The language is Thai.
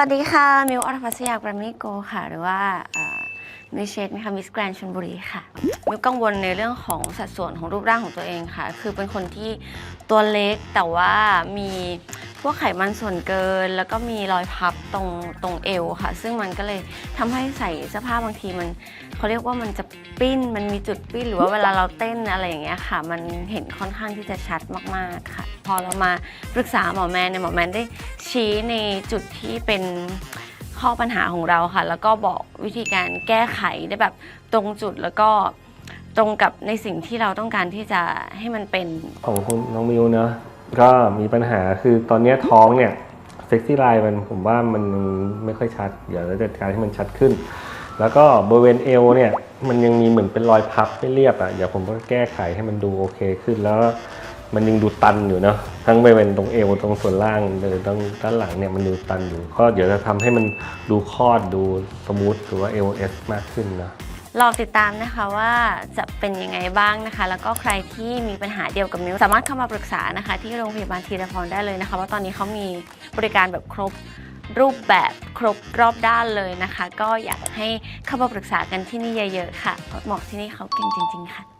วัสดีค่ะ มิวอรพัสยากรมมี่โกค่ะ หรือว่ามิเชตนะคะมิสแกรนชลบุรีค่ะ มิวกังวลในเรื่องของสัดส่วนของรูปร่างของตัวเองค่ะ คือเป็นคนที่ตัวเล็กแต่ว่ามี พวกไขมันส่วนเกิน แล้วก็มีรอยพับตรงตรงเอวค่ะ ซึ่งมันก็เลยทำให้ใส่เสื้อผ้าบางทีมันเขาเรียกว่ามันจะปิ้นมันมีจุดปิ้นหรือว่าเวลาเราเต้นอะไรอย่างเงี้ยค่ะ มันเห็นค่อนข้างที่จะชัดมากๆค่ะ พอเรามาปรึกษาหมอแมนเนี่ยหมอแมนได้ชี้ในจุดที่เป็นข้อปัญหาของเราค่ะ แล้วก็บอกวิธีการแก้ไขได้แบบตรงจุดแล้วก็ตรงกับในสิ่งที่เราต้องการที่จะให้มันเป็นของคุณน้องมิวเนอะ ก็มีปัญหาคือตอนนี้ท้องเนี่ยเซ็กซี่ไลน์มันผมว่ามันไม่ค่อยชัด เดี๋ยวเราจัดการให้มันชัดขึ้น แล้วก็บริเวณเอวเนี่ยมันยังมีเหมือนเป็นรอยพับไม่เรียบอะเดี๋ยวผมก็แก้ไขให้มันดูโอเคขึ้นแล้วมันยังดูตันอยู่เนาะทั้งบริเวณตรงเอวตรงส่วนล่างหรือตรงด้านหลังเนี่ยมันดูตันอยู่ก็เดี๋ยวจะทำให้มันดูคลอดดูสมูทหรือว่า LS มากขึ้นนะ รอติดตามนะคะว่าจะเป็นยังไงบ้างนะคะ แล้วก็ใครที่มีปัญหาเดียวกับมิวสามารถเข้ามาปรึกษานะคะ ที่โรงพยาบาลทีรพรได้เลยนะคะว่าตอนนี้เขามีบริการแบบครบรูปแบบครบรอบด้านเลยนะคะ ก็อยากให้เข้ามาปรึกษากันที่นี่เยอะๆค่ะเพราะหมอที่นี่เขาเก่งจริง ๆ ค่ะ